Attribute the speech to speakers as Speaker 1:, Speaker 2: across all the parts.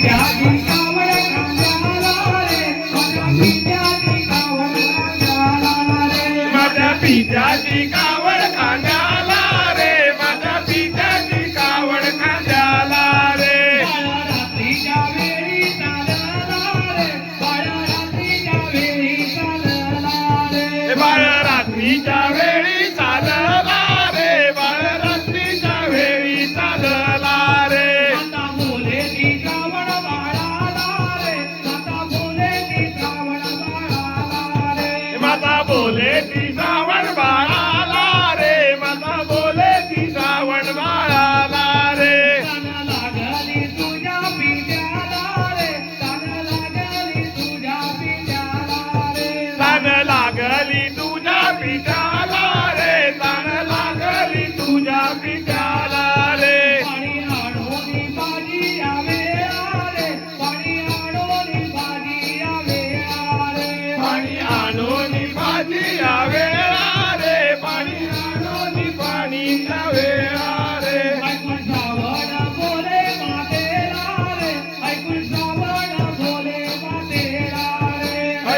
Speaker 1: Thiago.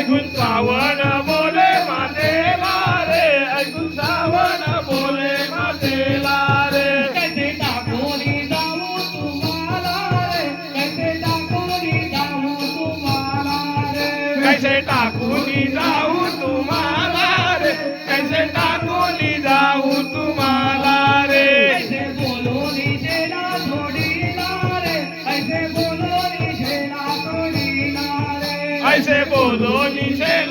Speaker 2: ऐकून सावण बोले मातेला रे ऐकून सावण बोले मातेला रे कसे टाकोनी जाऊ तुम्हाला रे कसे टाकोनी जाऊ तुम्हाला रे.
Speaker 1: कसे टाकोनी जाऊ तुम्हाला છે બોલો ની છે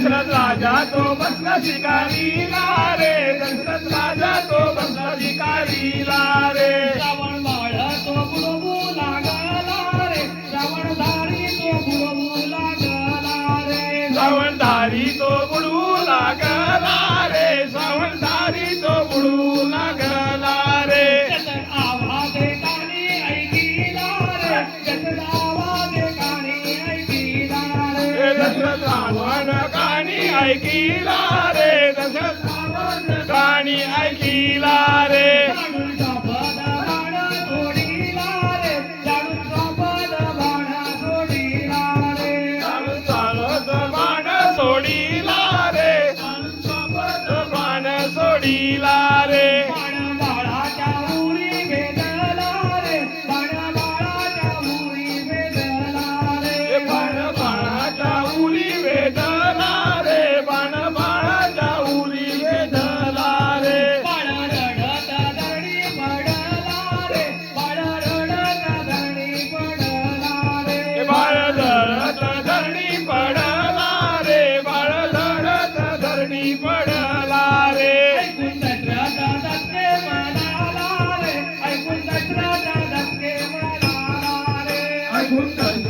Speaker 2: दशरथ राजा तो बसला शिकारीला रे. दशरथ राजा तो बसला शिकारीला
Speaker 3: Eli. muito.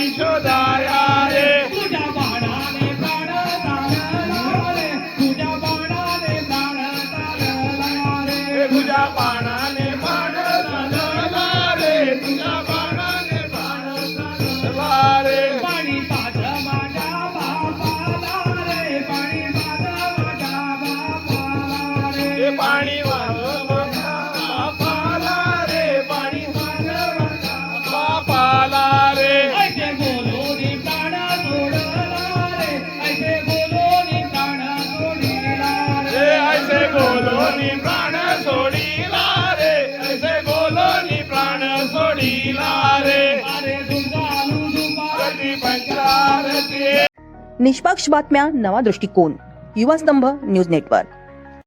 Speaker 3: You
Speaker 2: should I?
Speaker 4: निष्पक्ष बातम्या नवा दृष्टिकोन. युवा स्तंभ न्यूज नेटवर्क.